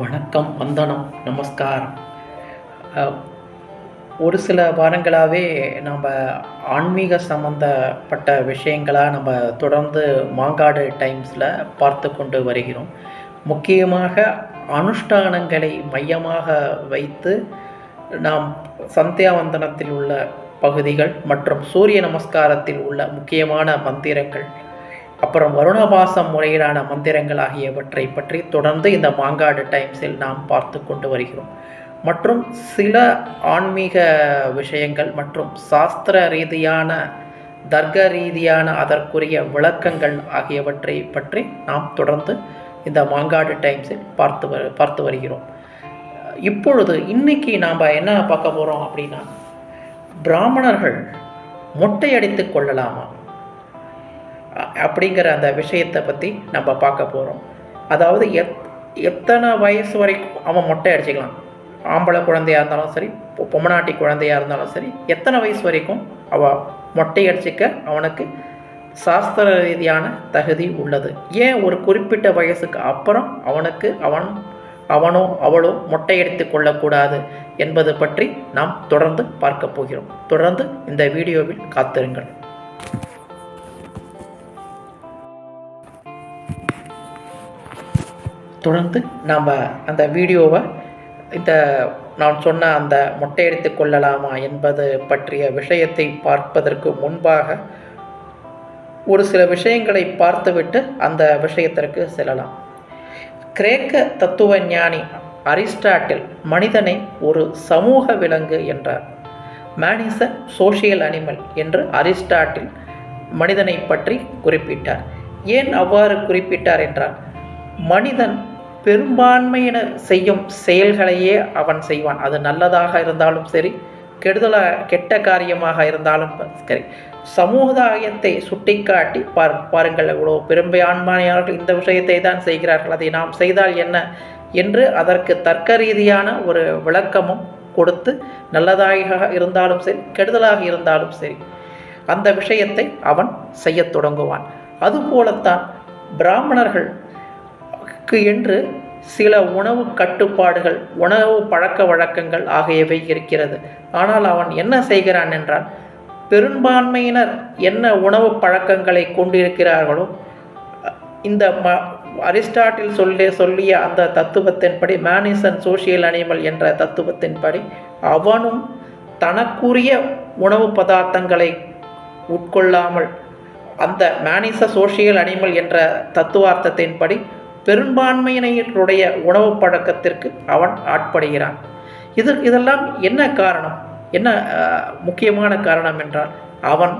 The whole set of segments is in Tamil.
வணக்கம் வந்தனம் நமஸ்காரம். ஒரு சில வாரங்களாகவே நம்ம ஆன்மீக சம்மந்தப்பட்ட விஷயங்களாக நம்ம தொடர்ந்து மாங்காடு டைம்ஸில் பார்த்து கொண்டு வருகிறோம். முக்கியமாக அனுஷ்டானங்களை மையமாக வைத்து நாம் சந்தியாவந்தனத்தில் உள்ள பகுதிகள் மற்றும் சூரிய நமஸ்காரத்தில் உள்ள முக்கியமான மந்திரங்கள் அப்புறம் வருணபாசம் முறையிலான மந்திரங்கள் ஆகியவற்றை பற்றி தொடர்ந்து இந்த மாங்காடு டைம்ஸில் நாம் பார்த்து கொண்டு வருகிறோம். மற்றும் சில ஆன்மீக விஷயங்கள் மற்றும் சாஸ்திர ரீதியான தர்க்க ரீதியான அதற்குரிய விளக்கங்கள் ஆகியவற்றை பற்றி நாம் தொடர்ந்து இந்த மாங்காடு டைம்ஸில் பார்த்து வ பார்த்து வருகிறோம். இப்பொழுது இன்னைக்கு நாம் என்ன பார்க்க போகிறோம் அப்படின்னா பிராமணர்கள் மொட்டை அடித்து கொள்ளலாமா? அப்படிங்கிற அந்த விஷயத்தை பற்றி நம்ம பார்க்க போகிறோம் அதாவது எத் எத்தனை வயசு வரைக்கும் அவன் மொட்டை அடிச்சுக்கலாம். ஆம்பளை குழந்தையாக இருந்தாலும் சரி பொம்மநாட்டி குழந்தையாக இருந்தாலும் சரி எத்தனை வயசு வரைக்கும் அவள் மொட்டை அடிச்சுக்க அவனுக்கு சாஸ்திர ரீதியான தகுதி உள்ளது. ஏன் ஒரு குறிப்பிட்ட வயசுக்கு அப்புறம் அவனுக்கு அவன் அவனோ அவளோ மொட்டையடித்து கொள்ளக்கூடாது என்பது பற்றி நாம் தொடர்ந்து பார்க்க போகிறோம். தொடர்ந்து இந்த வீடியோவில் காத்திருங்கள். தொடர்ந்து நாம் அந்த வீடியோவை இந்த நான் சொன்ன அந்த மொட்டையடித்து கொள்ளலாமா என்பது பற்றிய விஷயத்தை பார்ப்பதற்கு முன்பாக ஒரு சில விஷயங்களை பார்த்துவிட்டு அந்த விஷயத்திற்கு செல்லலாம். கிரேக்க தத்துவ ஞானி அரிஸ்டாட்டில் மனிதனை ஒரு சமூக விலங்கு என்றார். Man is a social animal என்று அரிஸ்டாட்டில் மனிதனை பற்றி குறிப்பிட்டார். ஏன் அவ்வாறு குறிப்பிட்டார் என்றால் மனிதன் பெரும்பான்மையினர் செய்யும் செயல்களையே அவன் செய்வான். அது நல்லதாக இருந்தாலும் சரி கெடுதலா கெட்ட காரியமாக இருந்தாலும் சரி. சமுதாயத்தை சுட்டிக்காட்டி பார் பாருங்கள் இவ்வளோ பெரும்பான்மையானவர்கள் இந்த விஷயத்தை தான் செய்கிறார்கள். அதை நாம் செய்தால் என்ன என்று அதற்கு தர்க்க ரீதியான ஒரு விளக்கமும் கொடுத்து நல்லதாக இருந்தாலும் சரி கெடுதலாக இருந்தாலும் சரி அந்த விஷயத்தை அவன் செய்யத் தொடங்குவான். அதுபோலத்தான் பிராமணர்கள் என்று சில உணவு கட்டுப்பாடுகள் உணவு பழக்க வழக்கங்கள் ஆகியவை இருக்கிறது. ஆனால் அவன் என்ன செய்கிறான் என்றால் பெரும்பான்மையினர் என்ன உணவு பழக்கங்களை கொண்டிருக்கிறார்களோ இந்த ம அரிஸ்டாட்டில் சொல்லி சொல்லிய அந்த தத்துவத்தின்படி மேனிசன் சோஷியல் அனிமல் என்ற தத்துவத்தின்படி அவனும் தனக்குரிய உணவு பதார்த்தங்களை உட்கொள்ளாமல் அந்த மேனிச சோஷியல் அனிமல் என்ற தத்துவார்த்தத்தின்படி பெரும்பான்மையினருடைய உணவு பழக்கத்திற்கு அவன் ஆட்படுகிறான். இது இதெல்லாம் என்ன காரணம்? என்ன முக்கியமான காரணம் என்றால் அவன்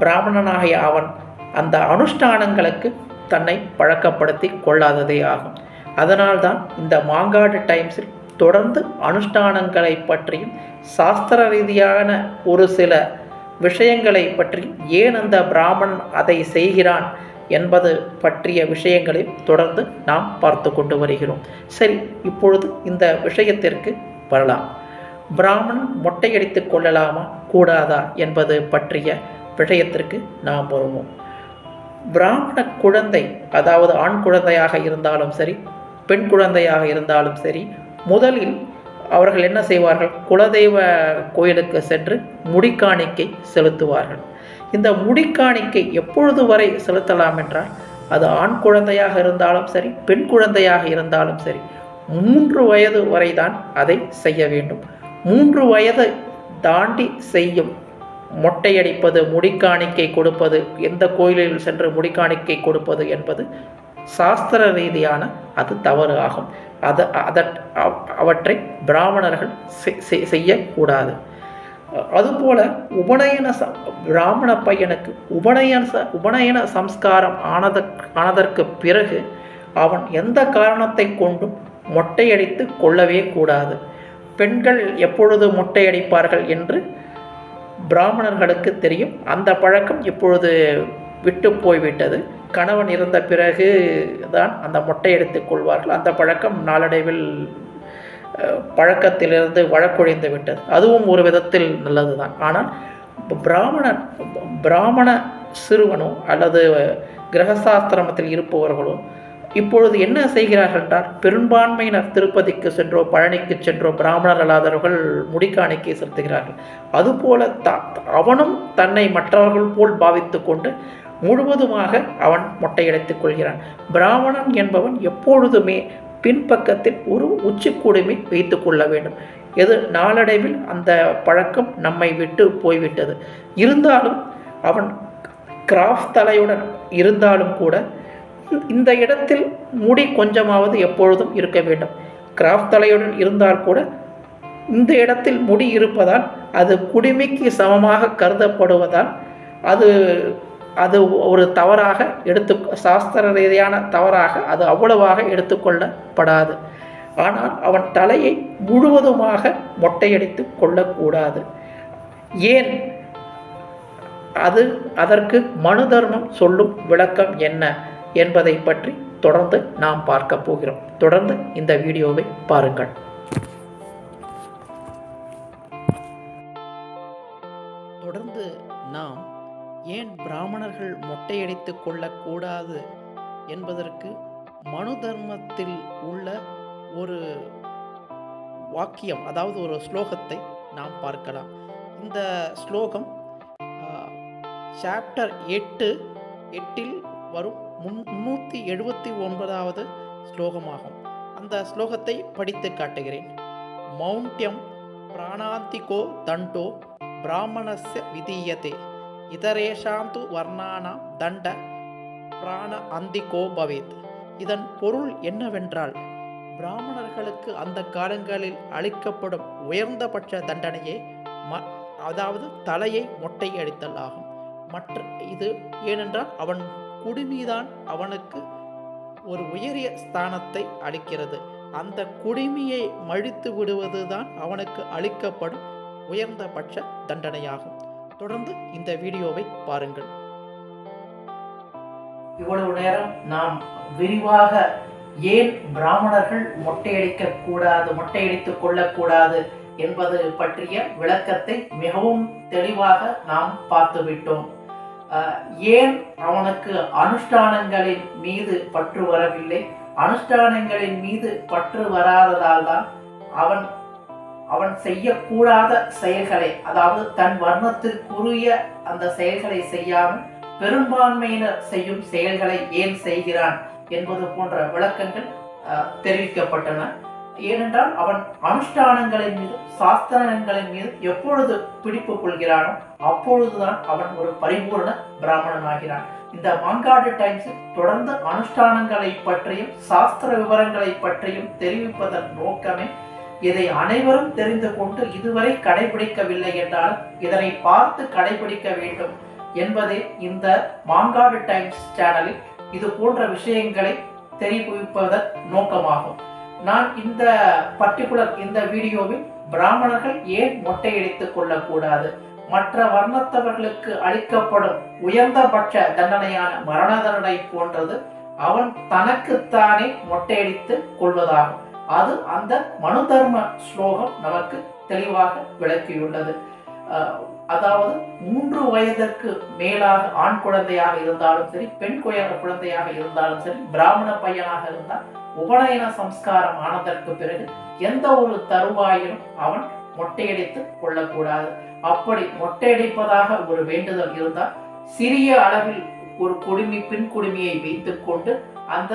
பிராமணனாகிய அவன் அந்த அனுஷ்டானங்களுக்கு தன்னை பழக்கப்படுத்தி கொள்ளாததே ஆகும். அதனால்தான் இந்த மாங்காடு டைம்ஸில் தொடர்ந்து அனுஷ்டானங்களை பற்றியும் சாஸ்திர ரீதியான ஒரு சில விஷயங்களை பற்றி ஏன் அந்த பிராமணன் அதை செய்கிறான்? என்பது பற்றிய விஷயங்களை தொடர்ந்து நாம் பார்த்து கொண்டு வருகிறோம். சரி இப்பொழுது இந்த விஷயத்திற்கு வரலாம். பிராமணன் மொட்டையடித்து கொள்ளலாமா கூடாதா என்பது பற்றிய விஷயத்திற்கு நாம் வருவோம். பிராமண குழந்தை அதாவது ஆண் குழந்தையாக இருந்தாலும் சரி பெண் குழந்தையாக இருந்தாலும் சரி முதலில் அவர்கள் என்ன செய்வார்கள்? குலதெய்வ கோயிலுக்கு சென்று முடிக்காணிக்கை செலுத்துவார்கள். இந்த முடிக்காணிக்கை எப்பொழுது வரை செலுத்தலாம் என்றால் அது ஆண் குழந்தையாக இருந்தாலும் சரி பெண் குழந்தையாக இருந்தாலும் சரி மூன்று வயது வரை தான் அதை செய்ய வேண்டும். மூன்று வயது தாண்டி செய்யும் மொட்டையடிப்பது முடிக்காணிக்கை கொடுப்பது எந்த கோயிலில் சென்று முடிக்காணிக்கை கொடுப்பது என்பது சாஸ்திர ரீதியான அது தவறு ஆகும். அது அதற் அவ- அவற்றை பிராமணர்கள் செ- செ- செய்யக்கூடாது. அதுபோல உபநயன ச பிராமண பையனுக்கு உபநயன ச உபநயன சம்ஸ்காரம் ஆனதற்கு ஆனதற்கு பிறகு அவன் எந்த காரணத்தை கொண்டும் மொட்டையடித்து கொள்ளவே கூடாது. பெண்கள் எப்பொழுது மொட்டையடிப்பார்கள் என்று பிராமணர்களுக்கு தெரியும். அந்த பழக்கம் இப்பொழுது விட்டு போய்விட்டது. கணவன் இருந்த பிறகு தான் அந்த மொட்டை எடுத்துக் கொள்வார்கள். அந்த பழக்கம் நாளடைவில் பழக்கத்திலிருந்து வழக்கொழிந்து விட்டது. அதுவும் ஒரு விதத்தில் நல்லது தான் ஆனால் பிராமணன் பிராமண சிறுவனோ அல்லது கிரகசாஸ்திரமத்தில் இருப்பவர்களோ இப்பொழுது என்ன செய்கிறார்கள் என்றால் பெரும்பான்மையினர் திருப்பதிக்கு சென்றோ பழனிக்கு சென்றோ பிராமணர் அல்லாதவர்கள் முடிக்காணிக்கை செலுத்துகிறார்கள். அதுபோல த அவனும் தன்னை மற்றவர்கள் போல் பாவித்து கொண்டு முழுவதுமாக அவன் மொட்டையடைத்துக் கொள்கிறான். பிராமணன் என்பவன் எப்பொழுதுமே பின்பக்கத்தில் ஒரு உச்சிக்கூடுமே வைத்து கொள்ள வேண்டும். எது நாளடைவில் அந்த பழக்கம் நம்மை விட்டு போய்விட்டது. இருந்தாலும் அவன் கிராஃப் தலையுடன் இருந்தாலும் கூட இந்த இடத்தில் முடி கொஞ்சமாவது எப்பொழுதும் இருக்க வேண்டும். கிராஃப் தலையுடன் இருந்தால் கூட இந்த இடத்தில் முடி இருப்பதால் அது குடிமைக்கு சமமாக கருதப்படுவதால் அது அது ஒரு தவறாக எடுத்து சாஸ்திர ரீதியான தவறாக அது அவ்வளவாக எடுத்துக்கொள்ளப்படாது. ஆனால் அவன் தலையை முழுவதுமாக மொட்டையடித்து கொள்ளக்கூடாது. ஏன்? அது அதற்கு மனு தர்மம் சொல்லும் விளக்கம் என்ன என்பதை பற்றி தொடர்ந்து நாம் பார்க்க போகிறோம். தொடர்ந்து இந்த வீடியோவை பாருங்கள். ஏன் பிராமணர்கள் மொட்டையடித்து கொள்ளக்கூடாது என்பதற்கு மனு தர்மத்தில் உள்ள ஒரு வாக்கியம் அதாவது ஒரு ஸ்லோகத்தை நாம் பார்க்கலாம். இந்த ஸ்லோகம் சாப்டர் எட்டு எட்டில் வரும் முன் முன்னூற்றி எழுபத்தி ஒன்பதாவது ஸ்லோகமாகும். அந்த ஸ்லோகத்தை படித்து காட்டுகிறேன். மௌண்ட்யம் பிராணாந்திகோ தண்டோ பிராமணஸ்ய விதீயதே. இதரேஷாம் து வர்ணானாம் தண்ட பிராண அந்திகோ பவேத் இதன் பொருள் என்னவென்றால் பிராமணர்களுக்கு அந்த காலங்களில் அளிக்கப்படும் உயர்ந்தபட்ச தண்டனையே ம அதாவது தலையை மொட்டை அடித்தல் ஆகும். மற்ற இது ஏனென்றால் அவன் குடுமிதான் அவனுக்கு ஒரு உயரிய ஸ்தானத்தை அளிக்கிறது. அந்த குடுமியை மழித்து விடுவதுதான் அவனுக்கு அளிக்கப்படும் உயர்ந்தபட்ச தண்டனையாகும். தொடர்ந்து இந்த வீடியோவை பாருங்கள். இவ்வளவு நேரம் நாம் விரிவாக ஏன் பிராமணர்கள் மொட்டையடிக்க கூடாது மொட்டையடித்துக் கொள்ளக்கூடாது என்பது பற்றிய விளக்கத்தை மிகவும் தெளிவாக நாம் பார்த்துவிட்டோம். ஏன் அவனுக்கு அனுஷ்டானங்களின் மீது பற்று வரவில்லை? அனுஷ்டானங்களின் மீது பற்று வராததால் தான் அவன் அவன் செய்யக்கூடாத செயல்களை அதாவது தன் வர்ணத்திற்குரிய அந்த செயல்களை செய்யாமல் பெரும்பான்மையினர் செய்யும் செயல்களை ஏன் செய்கிறான் என்பது போன்ற விளக்கங்கள் தெரிவிக்கப்பட்டன. ஏனென்றால் அவன் அனுஷ்டானங்களின் மீது சாஸ்திரங்களின் மீது எப்பொழுது பிடிப்பு கொள்கிறானோ அப்பொழுதுதான் அவன் ஒரு பரிபூர்ண பிராமணன் ஆகிறான் இந்த மாங்காடு டைம்ஸில் தொடர்ந்து அனுஷ்டானங்களை பற்றியும் சாஸ்திர விவரங்களை பற்றியும் தெரிவிப்பதன் நோக்கமே இதை அனைவரும் தெரிந்து கொண்டு இதுவரை கடைபிடிக்கவில்லை என்றாலும் இதனை பார்த்து கடைபிடிக்க வேண்டும் என்பதே இந்த மாங்காடு டைம்ஸ் சேனலில் இது போன்ற விஷயங்களை தெரிவிப்பதன் நோக்கமாகும். நான் இந்த பர்டிகுலர் இந்த வீடியோவில் பிராமணர்கள் ஏன் மொட்டையடித்துக் கொள்ளக்கூடாது? மற்ற வர்ணத்தவர்களுக்கு அளிக்கப்படும் உயர்ந்தபட்ச தண்டனையான மரண தண்டனை போன்றது அவன் தனக்குத்தானே மொட்டையடித்து கொள்வதாகும். அது அந்த மனு தர்ம ஸ்லோகம் நமக்கு தெளிவாக விளக்கியுள்ளது. அதாவது மூன்று வயதிற்கு மேலாக ஆண் குழந்தையாக இருந்தாலும் சரி பெண் குழந்தையாக இருந்தாலும் சரி பிராமண பையனாக இருந்தால் உபநயன சம்ஸ்காரம் ஆனதற்கு பிறகு எந்த ஒரு தருவாயிலும் அவன் மொட்டையடித்து கொள்ளக்கூடாது. அப்படி மொட்டையடிப்பதாக ஒரு வேண்டுதல் இருந்தால் சிறிய அளவில் ஒரு குடுமி பின் குடுமியை வைத்துக்கொண்டு அந்த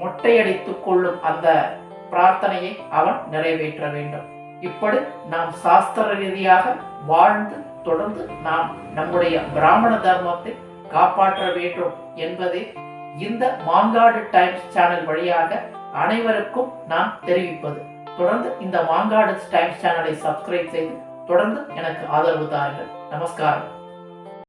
மொட்டையடித்துக் கொள்ளும் அந்த பிரார்த்தனையை அவன் நிறைவேற்ற வேண்டும். இப்படி நாம் சாஸ்திர ரீதியாக வாழ்ந்து தொடர்ந்து நாம் நம்முடைய பிராமண தர்மத்தை காப்பாற்ற வேண்டும் என்பதை இந்த மாங்காடு டைம்ஸ் சேனல் வழியாக அனைவருக்கும் நாம் தெரிவிப்பது. தொடர்ந்து இந்த மாங்காடு டைம்ஸ் சேனலை சப்ஸ்கிரைப் செய்து தொடர்ந்து எனக்கு ஆதரவு தாருங்கள். நமஸ்காரம்.